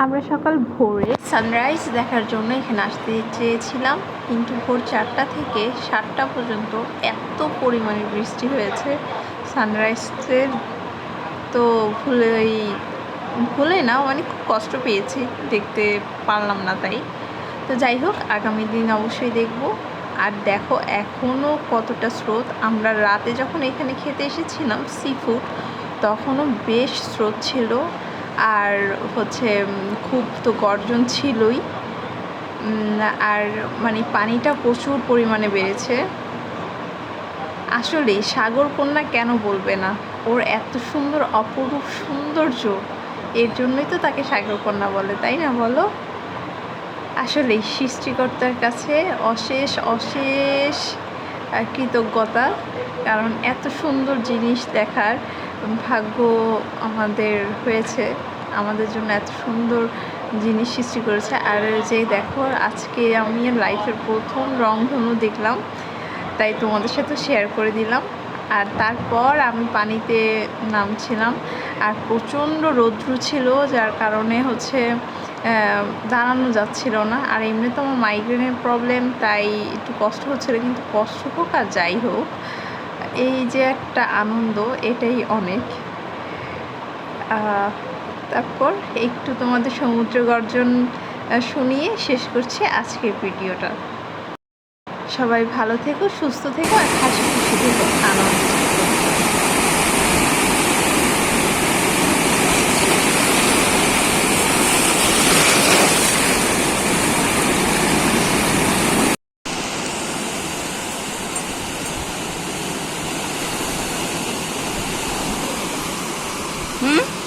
আমরা সকাল ভোরে সানরাইজ দেখার জন্য এখানে আসতে চেয়েছিলাম, কিন্তু ভোর চারটা থেকে সাতটা পর্যন্ত এত পরিমাণে বৃষ্টি হয়েছে। সানরাইজের তো ভুলেই, ভুলে না অনেক কষ্ট পেয়েছি, দেখতে পারলাম না তাই। তো যাই হোক, আগামী দিন অবশ্যই দেখব। আর দেখো এখনও কতটা স্রোত। আমরা রাতে যখন এখানে খেতে এসেছিলাম সি ফুড তখনও বেশ স্রোত ছিল। আর হচ্ছে খুব তো গর্জন ছিলই। আর মানে পানিটা প্রচুর পরিমাণে বেড়েছে। আসলে সাগর কন্যা কেন বলবে না? ওর এত সুন্দর, অপরূপ সৌন্দর্য, এর জন্যই তো তাকে সাগর কন্যা বলে, তাই না বলো? আসলে সৃষ্টিকর্তার কাছে অশেষ অশেষ কৃতজ্ঞতা, কারণ এত সুন্দর জিনিস দেখার ভাগ্য আমাদের হয়েছে। আমাদের জন্য এত সুন্দর জিনিস সৃষ্টি করেছে। আর যে দেখো, আজকে আমি লাইফের প্রথম রংধনু দেখলাম, তাই তোমাদের সাথে শেয়ার করে দিলাম। আর তারপর আমি পানিতে নামছিলাম, আর প্রচণ্ড রৌদ্র ছিল, যার কারণে হচ্ছে দাঁড়ানো যাচ্ছিল না। আর এমনি তো আমার মাইগ্রেনের প্রবলেম তাই একটু কষ্ট হচ্ছিল, কিন্তু কষ্ট হোক আর যাই হোক, এই যে একটা আনন্দ, এটাই অনেক। তারপর একটু তোমাদের সমুদ্র গর্জন শুনিয়ে শেষ করছি আজকের ভিডিওটা। সবাই ভালো থেকো, সুস্থ থেকো, আর হাসি খুশি থেকো। আনন্দ Hmm?